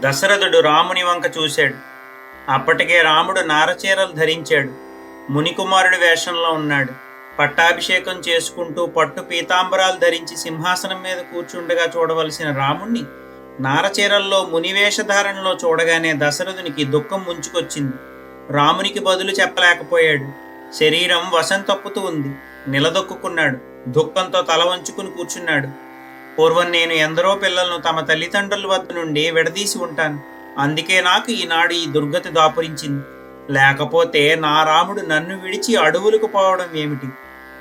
దశరథుడు రాముని వంక చూశాడు. అప్పటికే రాముడు నారచీరలు ధరించాడు. మునికుమారుడి వేషంలో ఉన్నాడు. పట్టాభిషేకం చేసుకుంటూ పట్టు పీతాంబరాలు ధరించి సింహాసనం మీద కూర్చుండగా చూడవలసిన రాముణ్ణి నారచీరల్లో మునివేషధారణలో చూడగానే దశరథునికి దుఃఖం ముంచుకొచ్చింది. రామునికి బదులు చెప్పలేకపోయాడు. శరీరం వశం తప్పుతూ ఉంది. నిలదొక్కున్నాడు దుఃఖంతో తల వంచుకుని కూర్చున్నాడు. పూర్వం నేను ఎందరో పిల్లలను తమ తల్లిదండ్రుల వద్ద నుండి విడదీసి ఉంటాను. అందుకే నాకు ఈనాడు ఈ దుర్గతి దాపురించింది. లేకపోతే నా రాముడు నన్ను విడిచి అడవులకు పోవడం ఏమిటి?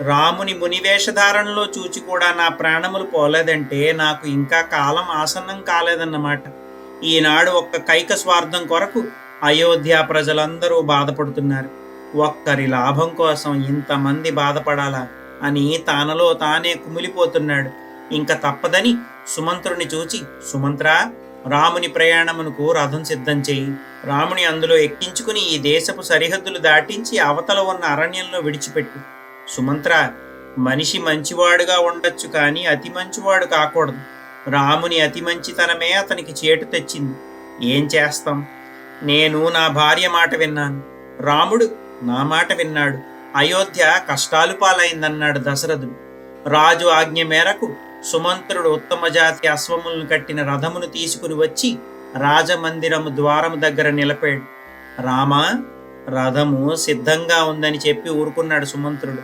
రాముని మునివేషధారణలో చూచి కూడా నా ప్రాణములు పోలేదంటే నాకు ఇంకా కాలం ఆసన్నం కాలేదన్నమాట. ఈనాడు ఒక్క కైక స్వార్థం కొరకు అయోధ్య ప్రజలందరూ బాధపడుతున్నారు. ఒక్కరి లాభం కోసం ఇంతమంది బాధపడాలా అని తనలో తానే కుమిలిపోతున్నాడు. ఇంక తప్పదని సుమంత్రుని చూచి సుమంత్రా రాముని ప్రయాణమునకు రథం సిద్ధం చేయి. రాముని అందులో ఎక్కించుకుని ఈ దేశపు సరిహద్దులు దాటించి అవతల ఉన్న అరణ్యంలో విడిచిపెట్టు. సుమంత్ర మనిషి మంచివాడుగా ఉండొచ్చు కానీ అతి మంచివాడు కాకూడదు. రాముని అతి మంచితనమే అతనికి చేటు తెచ్చింది. ఏం చేస్తాం? నేను నా భార్య మాట విన్నాను. రాముడు నా మాట విన్నాడు. అయోధ్య కష్టాలు పాలైందన్నాడు దశరథుడు. రాజు ఆజ్ఞ మేరకు సుమంత్రుడు ఉత్తమ జాతి అశ్వములను కట్టిన రథమును తీసుకుని వచ్చి రాజమందిరము ద్వారము దగ్గర నిలపాడు. రామ రథము సిద్ధంగా ఉందని చెప్పి ఊరుకున్నాడు సుమంత్రుడు.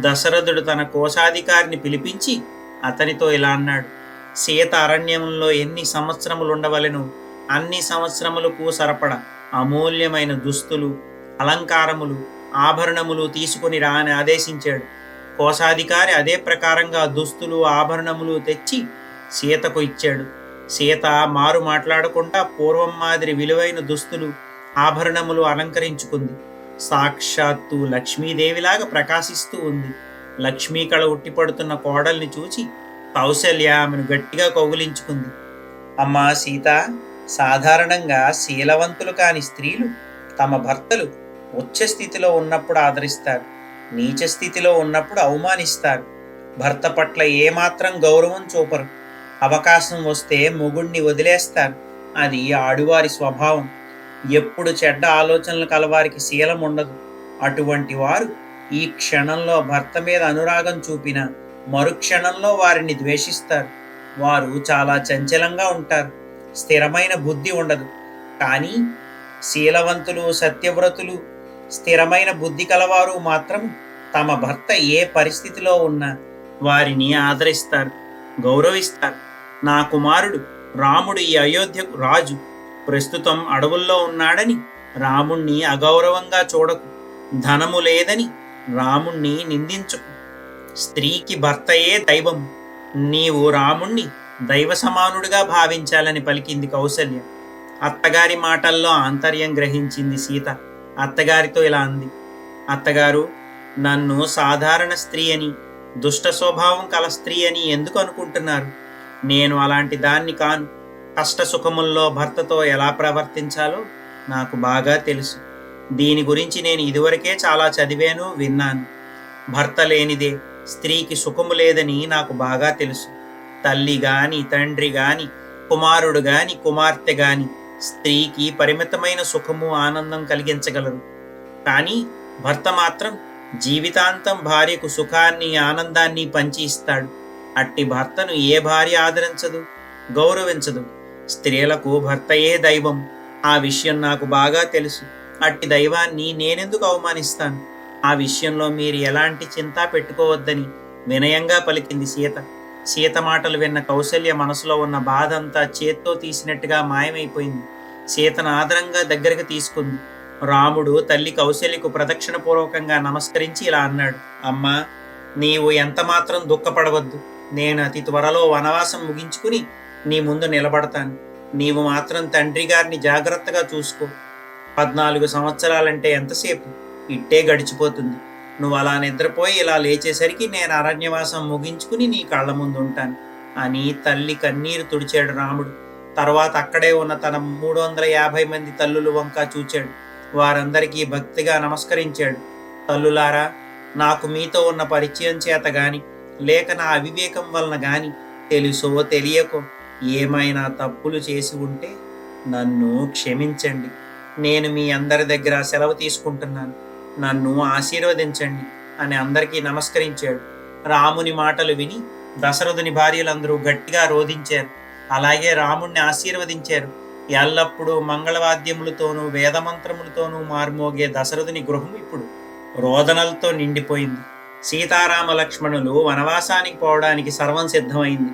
దశరథుడు తన కోశాధికారిని పిలిపించి అతనితో ఇలా అన్నాడు. సీత అరణ్యంలో ఎన్ని సంవత్సరములు ఉండవలను అన్ని సంవత్సరములకు సరపడ అమూల్యమైన దుస్తులు అలంకారములు ఆభరణములు తీసుకుని రా అని ఆదేశించాడు. కోశాధికారి అదే ప్రకారంగా దుస్తులు ఆభరణములు తెచ్చి సీతకు ఇచ్చాడు. సీత మారు మాట్లాడకుండా పూర్వం మాదిరి విలువైన దుస్తులు ఆభరణములు అలంకరించుకుంది. సాక్షాత్తు లక్ష్మీదేవిలాగా ప్రకాశిస్తూ ఉంది. లక్ష్మీ కళ ఉట్టిపడుతున్న కోడల్ని చూచి కౌశల్య ఆమెను గట్టిగా కౌగులించుకుంది. అమ్మా సీత సాధారణంగా శీలవంతులు కాని స్త్రీలు తమ భర్తలు ఉచ్చ స్థితిలో ఉన్నప్పుడు ఆదరిస్తారు. నీచ స్థితిలో ఉన్నప్పుడు అవమానిస్తారు. భర్త పట్ల ఏమాత్రం గౌరవం చూపరు. అవకాశం వస్తే మొగుణ్ణి వదిలేస్తారు. అది ఆడువారి స్వభావం. ఎప్పుడు చెడ్డ ఆలోచనలు కలవారికి శీలం ఉండదు. అటువంటి వారు ఈ క్షణంలో భర్త మీద అనురాగం చూపిన మరుక్షణంలో వారిని ద్వేషిస్తారు. వారు చాలా చంచలంగా ఉంటారు. స్థిరమైన బుద్ధి ఉండదు. కానీ శీలవంతులు సత్యవ్రతులు స్థిరమైన బుద్ధి కలవారు మాత్రం తమ భర్త ఏ పరిస్థితిలో ఉన్నా వారిని ఆదరిస్తారు గౌరవిస్తారు. నా కుమారుడు రాముడు ఈ అయోధ్యకు రాజు. ప్రస్తుతం అడవుల్లో ఉన్నాడని రాముణ్ణి అగౌరవంగా చూడకు. ధనము లేదని రాముణ్ణి నిందించుకు. స్త్రీకి భర్తయే దైవం. నీవు రాముణ్ణి దైవ సమానుడిగా భావించాలని పలికింది కౌసల్య. అత్తగారి మాటల్లో ఆంతర్యం గ్రహించింది సీత. అత్తగారితో ఇలా అంది. అత్తగారు నన్ను సాధారణ స్త్రీ అని దుష్ట స్వభావం కల స్త్రీ అని ఎందుకు అనుకుంటున్నారు? నేను అలాంటి దాన్ని కాను. కష్ట సుఖముల్లో భర్తతో ఎలా ప్రవర్తించాలో నాకు బాగా తెలుసు. దీని గురించి నేను ఇదివరకే చాలా చదివాను విన్నాను. భర్త లేనిదే స్త్రీకి సుఖము లేదని నాకు బాగా తెలుసు. తల్లి గాని తండ్రి గాని కుమారుడు గాని కుమార్తె గాని స్త్రీకి పరిమితమైన సుఖము ఆనందం కలిగించగలరు కానీ భర్త మాత్రం జీవితాంతం భార్యకు సుఖాన్ని ఆనందాన్ని పంచి ఇస్తాడు అట్టి భర్తను ఏ భార్య ఆదరించదు? గౌరవించదు. స్త్రీలకు భర్తయే దైవం. ఆ విషయం నాకు బాగా తెలుసు. అట్టి దైవాన్ని నేనెందుకు అవమానిస్తాను? ఆ విషయంలో మీరు ఎలాంటి చింత పెట్టుకోవద్దని వినయంగా పలికింది సీత. సీత మాటలు విన్న కౌశల్య మనసులో ఉన్న బాధ అంతా చేత్తో తీసినట్టుగా మాయమైపోయింది. సీతను ఆదరంగా దగ్గరికి తీసుకుంది. రాముడు తల్లి కౌశల్యకు ప్రదక్షిణ పూర్వకంగా నమస్కరించి ఇలా అన్నాడు. అమ్మా నీవు ఎంత మాత్రం దుఃఖపడవద్దు. నేను అతి త్వరలో వనవాసం ముగించుకుని నీ ముందు నిలబడతాను. నీవు మాత్రం తండ్రి గారిని జాగ్రత్తగా చూసుకో. పద్నాలుగు సంవత్సరాలంటే ఎంతసేపు? ఇట్టే గడిచిపోతుంది. నువ్వు అలా నిద్రపోయి ఇలా లేచేసరికి నేను అరణ్యవాసం ముగించుకుని నీ కళ్ళ ముందు ఉంటాను. అని తల్లి కన్నీరు తుడిచాడు రాముడు. తర్వాత అక్కడే ఉన్న తన మూడు వందల యాభై మంది తల్లులు వంక చూచాడు. వారందరికీ భక్తిగా నమస్కరించాడు. తల్లులారా నాకు మీతో ఉన్న పరిచయం చేత గాని లేక నా అవివేకం వలన గాని తెలుసో తెలియకో ఏమైనా తప్పులు చేసి ఉంటే నన్ను క్షమించండి. నేను మీ అందరి దగ్గర సెలవు తీసుకుంటున్నాను. నన్ను ఆశీర్వదించండి అని అందరికీ నమస్కరించాడు. రాముని మాటలు విని దశరథుని భార్యలందరూ గట్టిగా రోధించారు. అలాగే రాముణ్ణి ఆశీర్వదించారు. ఎల్లప్పుడూ మంగళవాద్యములతోనూ వేదమంత్రములతోనూ మార్మోగే దశరథుని గృహం ఇప్పుడు రోదనలతో నిండిపోయింది. సీతారామ లక్ష్మణులు వనవాసానికి పోవడానికి సర్వం సిద్ధమైంది.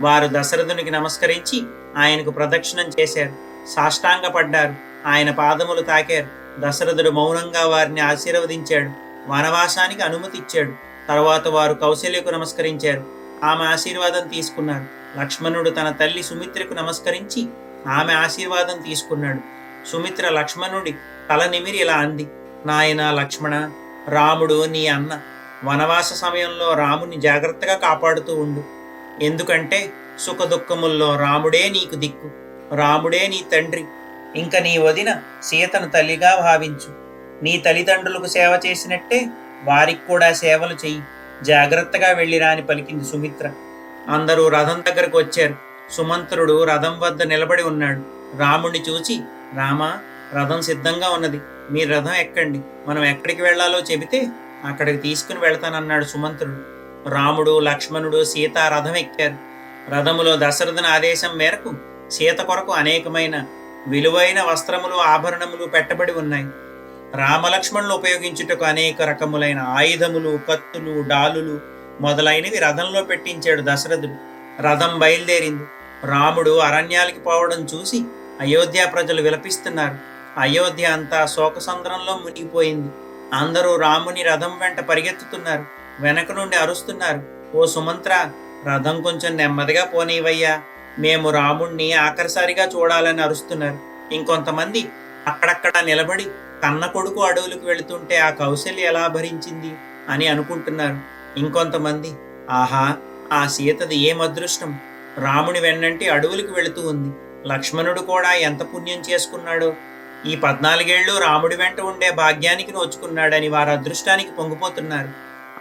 వారు దశరథునికి నమస్కరించి ఆయనకు ప్రదక్షిణం చేశారు. సాష్టాంగపడ్డారు. ఆయన పాదములు తాకారు. దశరథుడు మౌనంగా వారిని ఆశీర్వదించాడు. వనవాసానికి అనుమతి ఇచ్చాడు. తర్వాత వారు కౌశల్యకు నమస్కరించారు. ఆమె ఆశీర్వాదం తీసుకున్నారు లక్ష్మణుడు తన తల్లి సుమిత్రకు నమస్కరించి ఆమె ఆశీర్వాదం తీసుకున్నాడు. సుమిత్ర లక్ష్మణుడి తల నిమిరి ఇలా అంది నాయన లక్ష్మణ రాముడు నీ అన్న. వనవాస సమయంలో రాముని జాగ్రత్తగా కాపాడుతూ ఉండు. ఎందుకంటే సుఖదుఖముల్లో రాముడే నీకు దిక్కు. రాముడే నీ తండ్రి. ఇంక నీ వదిన సీతను తల్లిగా భావించు. నీ తల్లిదండ్రులకు సేవ చేసినట్టే వారికి కూడా సేవలు చెయ్యి. జాగ్రత్తగా వెళ్ళిరా అని పలికింది సుమిత్ర. అందరూ రథం దగ్గరకు వచ్చారు. సుమంత్రుడు రథం వద్ద నిలబడి ఉన్నాడు. రాముణ్ణి చూచి రామా రథం సిద్ధంగా ఉన్నది. మీ రథం ఎక్కండి. మనం ఎక్కడికి వెళ్ళాలో చెబితే అక్కడికి తీసుకుని వెళ్తానన్నాడు సుమంత్రుడు. రాముడు లక్ష్మణుడు సీత రథం ఎక్కారు. రథములో దశరథుని ఆదేశం మేరకు సీత కొరకు అనేకమైన విలువైన వస్త్రములు ఆభరణములు పెట్టబడి ఉన్నాయి. రామలక్ష్మణులు ఉపయోగించుటకు అనేక రకములైన ఆయుధములు కత్తులు డాలులు మొదలైనవి రథంలో పెట్టించాడు దశరథుడు. రథం బయలుదేరింది. రాముడు అరణ్యాలకి పోవడం చూసి అయోధ్య ప్రజలు విలపిస్తున్నారు. అయోధ్య అంతా శోకసంద్రంలో మునిగిపోయింది. అందరూ రాముని రథం వెంట పరిగెత్తుతున్నారు. వెనక నుండి అరుస్తున్నారు. ఓ సుమంత్ర రథం కొంచెం నెమ్మదిగా పోనీవయ్యా. మేము రాముణ్ణి ఆఖరిసారిగా చూడాలని అరుస్తున్నారు. ఇంకొంతమంది అక్కడక్కడ నిలబడి కన్న కొడుకు అడవులకు వెళుతుంటే ఆ కౌశల్య ఎలా భరించింది అని అనుకుంటున్నారు. ఇంకొంతమంది ఆహా ఆ సీతది ఏం అదృష్టం? రాముని వెన్నంటి అడవులకు వెళుతూ ఉంది. లక్ష్మణుడు కూడా ఎంత పుణ్యం చేసుకున్నాడో? ఈ పద్నాలుగేళ్ళు రాముడి వెంట ఉండే భాగ్యానికి నోచుకున్నాడని వారి అదృష్టానికి పొంగిపోతున్నారు.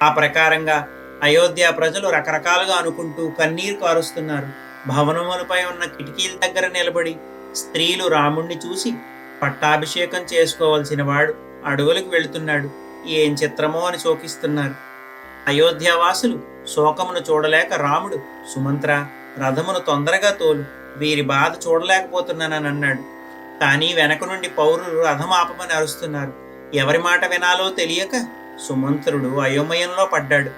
ఆ ప్రకారంగా అయోధ్య ప్రజలు రకరకాలుగా అనుకుంటూ కన్నీరు కారుస్తున్నారు భవనములపై ఉన్న కిటికీల దగ్గర నిలబడి స్త్రీలు రాముణ్ణి చూసి పట్టాభిషేకం చేసుకోవలసిన వాడు అడవులకు వెళుతున్నాడు. ఏం చిత్రమో అని శోకిస్తున్నారు. అయోధ్యావాసులు శోకమును చూడలేక రాముడు సుమంత్ర రథమును తొందరగా తోలు వీరి బాధ చూడలేకపోతున్నానని అన్నాడు. కానీ వెనక నుండి పౌరులు రథం ఆపమని అరుస్తున్నారు. ఎవరి మాట వినాలో తెలియక సుమంత్రుడు అయోమయంలో పడ్డాడు.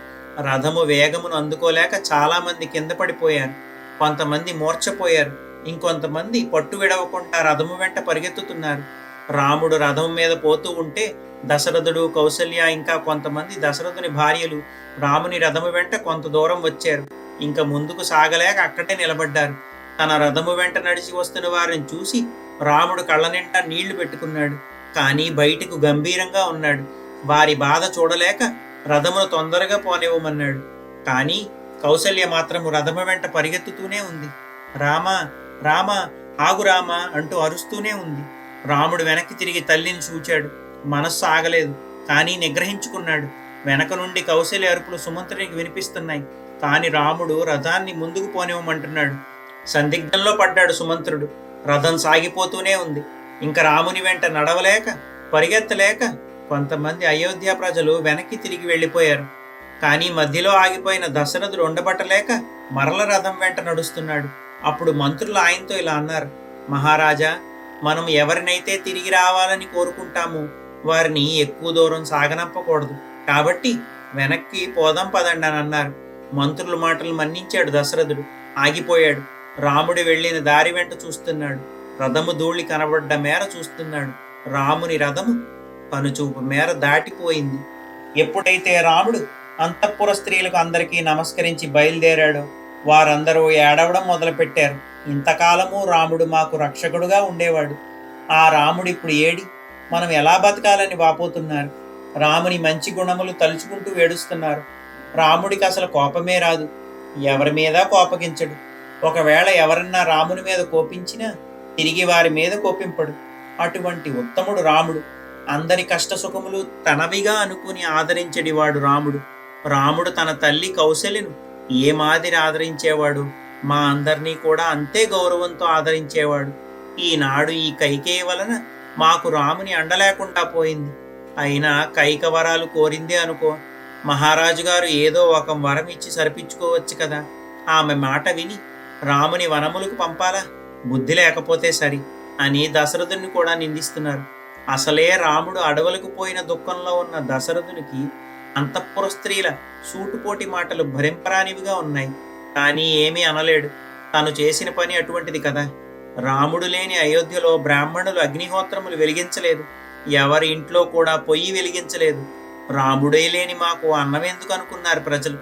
రథము వేగమును అందుకోలేక చాలామంది కింద పడిపోయారు. కొంతమంది మూర్చపోయారు ఇంకొంతమంది పట్టు విడవకుండా రథము వెంట పరిగెత్తుతున్నారు. రాముడు రథం మీద పోతూ ఉంటే దశరథుడు కౌసల్య ఇంకా కొంతమంది దశరథుని భార్యలు రాముని రథము వెంట కొంత దూరం వచ్చారు. ఇంకా ముందుకు సాగలేక అక్కడే నిలబడ్డారు. తన రథము వెంట నడిచి వస్తున్న వారిని చూసి రాముడు కళ్ళ నిండా నీళ్ళు పెట్టుకున్నాడు. కానీ బయటకు గంభీరంగా ఉన్నాడు. వారి బాధ చూడలేక రథమును తొందరగా పోనివ్వమన్నాడు. కానీ కౌసల్య మాత్రము రథము వెంట పరిగెత్తుతూనే ఉంది. రామ రామ ఆగు రామ అంటూ అరుస్తూనే ఉంది. రాముడు వెనక్కి తిరిగి తల్లిని చూచాడు. మనస్సు ఆగలేదు. కానీ నిగ్రహించుకున్నాడు. వెనక నుండి కౌశల్య అరుపులు సుమంత్రునికి వినిపిస్తున్నాయి. కాని రాముడు రథాన్ని ముందుకు పోనివ్వమంటున్నాడు. సందిగ్ధంలో పడ్డాడు సుమంత్రుడు. రథం సాగిపోతూనే ఉంది. ఇంకా రాముని వెంట నడవలేక పరిగెత్తలేక కొంతమంది అయోధ్య ప్రజలు వెనక్కి తిరిగి వెళ్ళిపోయారు. కానీ మధ్యలో ఆగిపోయిన దశరథుడు ఉండబట్టలేక మరల రథం వెంట నడుస్తున్నాడు. అప్పుడు మంత్రులు ఆయనతో ఇలా అన్నారు మహారాజా మనం ఎవరినైతే తిరిగి రావాలని కోరుకుంటామో వారిని ఎక్కువ దూరం సాగనంపకూడదు. కాబట్టి వెనక్కి పోదాం పదండి అని అన్నారు. మంత్రుల మాటలు మన్నించాడు దశరథుడు. ఆగిపోయాడు. రాముడు వెళ్ళిన దారి వెంట చూస్తున్నాడు. రథము ధూళి కనబడ్డ మేర చూస్తున్నాడు. రాముని రథము కనుచూపు మేర దాటిపోయింది. ఎప్పుడైతే రాముడు అంతఃపుర స్త్రీలకు అందరికీ నమస్కరించి బయలుదేరాడు. వారందరూ ఏడవడం మొదలుపెట్టారు. ఇంతకాలము రాముడు మాకు రక్షకుడుగా ఉండేవాడు. ఆ రాముడు ఇప్పుడు ఏడి? మనం ఎలా బతకాలని వాపోతున్నారు? రాముని మంచి గుణములు తలుచుకుంటూ ఏడుస్తున్నారు. రాముడికి అసలు కోపమే రాదు. ఎవరి మీద కోపగించడు. ఒకవేళ ఎవరన్నా రాముని మీద కోపించినా తిరిగి వారి మీద కోపింపడు. అటువంటి ఉత్తముడు రాముడు. అందరి కష్ట సుఖములు తనవిగా అనుకుని ఆదరించడివాడు రాముడు. రాముడు తన తల్లి కౌశల్యను ఏ మాదిరి ఆదరించేవాడు? మా అందరినీ కూడా అంతే గౌరవంతో ఆదరించేవాడు. ఈనాడు ఈ కైకేయి వలన మాకు రాముని అండలేకుండా పోయింది. అయినా కైక వరాలు కోరిందే అనుకో మహారాజు గారు ఏదో ఒక వరం ఇచ్చి సరిపించుకోవచ్చు కదా. ఆమె మాట విని రాముని వనములకు పంపాలా? బుద్ధి లేకపోతే సరి అని దశరథుని కూడా నిందిస్తున్నారు. అసలే రాముడు అడవులకు పోయిన దుఃఖంలో ఉన్న దశరథునికి అంతఃపుర స్త్రీల సూటుపోటి మాటలు భరింపరానివిగా ఉన్నాయి. కానీ ఏమీ అనలేడు. తాను చేసిన పని అటువంటిది కదా. రాముడు లేని అయోధ్యలో బ్రాహ్మణులు అగ్నిహోత్రములు వెలిగించలేదు. ఎవరి ఇంట్లో కూడా పొయ్యి వెలిగించలేదు. రాముడే లేని మాకు అన్నం ఎందుకు అనుకున్నారు ప్రజలు?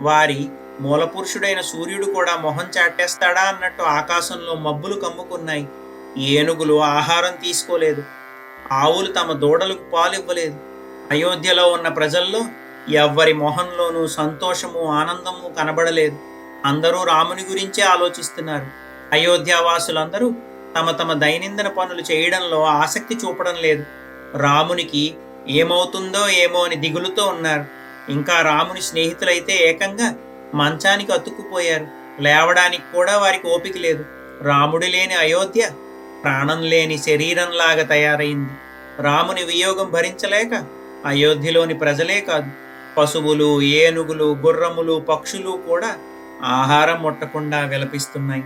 వారి మూలపురుషుడైన సూర్యుడు కూడా మొహం చాటేస్తాడా అన్నట్టు ఆకాశంలో మబ్బులు కమ్ముకున్నాయి. ఏనుగులు ఆహారం తీసుకోలేదు. ఆవులు తమ దూడలకు పాలు ఇవ్వలేదు అయోధ్యలో ఉన్న ప్రజల్లో ఎవ్వరి మొహంలోనూ సంతోషము ఆనందము కనబడలేదు. అందరూ రాముని గురించే ఆలోచిస్తున్నారు. అయోధ్యావాసులందరూ తమ తమ దైనందిన పనులు చేయడంలో ఆసక్తి చూపడం లేదు. రామునికి ఏమవుతుందో ఏమో అని దిగులుతో ఉన్నారు. ఇంకా రాముని స్నేహితులైతే ఏకంగా మంచానికి అతుక్కుపోయారు. లేవడానికి కూడా వారికి ఓపిక లేదు. రాముడు లేని అయోధ్య ప్రాణం లేని శరీరంలాగా తయారైంది. రాముని వియోగం భరించలేక అయోధ్యలోని ప్రజలే కాదు. పశువులు ఏనుగులు గుర్రములు పక్షులు కూడా ఆహారం ముట్టకుండా విలపిస్తున్నాయి.